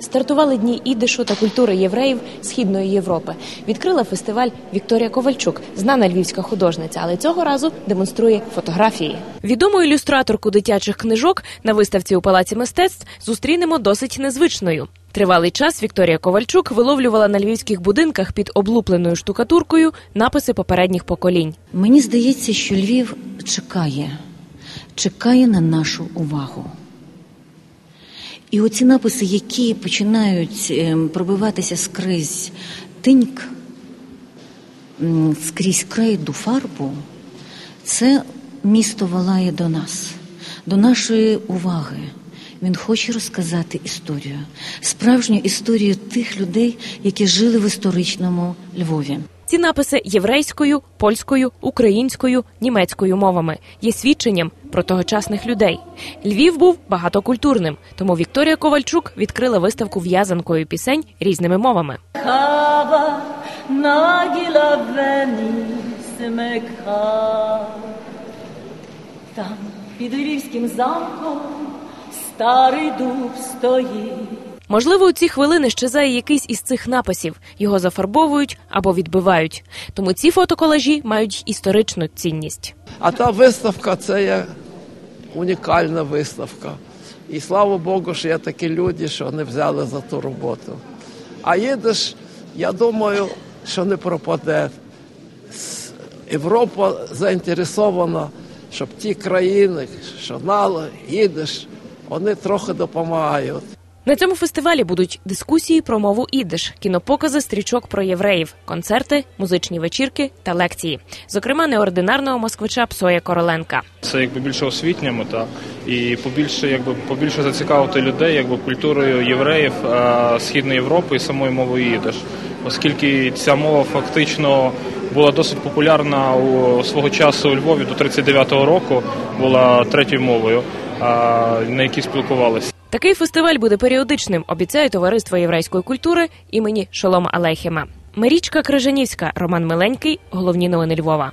Стартували дні ідишу та культури євреїв Східної Європи. Відкрила фестиваль Вікторія Ковальчук, знана львівська художниця, але цього разу демонструє фотографії. Відому ілюстраторку дитячих книжок на виставці у палаці мистецтв зустрінемо досить незвичною. Тривалий час Вікторія Ковальчук виловлювала на львівських будинках під облупленою штукатуркою написи попередніх поколінь. Мені здається, що Львів чекає, чекає на нашу увагу. І оці написи, які починають ем, пробиватися скрізь тиньк, скрізь крейду фарбу, це місто волає до нас, до нашої уваги. Він хоче розказати історію, справжню історію тих людей, які жили в історичному Львові. Ці написи єврейською, польською, українською, німецькою мовами є свідченням про тогочасних людей. Львів був багатокультурним, тому Вікторія Ковальчук відкрила виставку в'язанкою пісень різними мовами. Хава нагіла веніс мекха. Там під львівським замком старий дуб стоїть. Можливо, у ці хвилини щезає якийсь із цих написів. Його зафарбовують або відбивають. Тому ці фотоколажі мають історичну цінність. А та виставка це є унікальна виставка. І слава Богу, що є такі люди, що не взяли за ту роботу. А їдеш, я думаю, що не пропаде. Європа заінтересована, щоб ті країни, що знали, їдеш, вони трохи допомагають. На цьому фестивалі будуть дискусії про мову ідиш, кінопокази стрічок про євреїв, концерти, музичні вечірки та лекції. Зокрема, неординарного москвича Псоя Короленка. Це якби більше освітня мета і побільше, якби побільше зацікавити людей, якби культурою євреїв е, Східної Європи і самою мовою їдиш, оскільки ця мова фактично була досить популярна у свого часу у Львові до 39-го року, була третьою мовою, е, на якій спілкувалися. Такий фестиваль буде періодичним, обіцяє товариство єврейської культури імені Шолома Алейхема. Марічка Крижанівська, Роман Миленький. Головні новини Львова.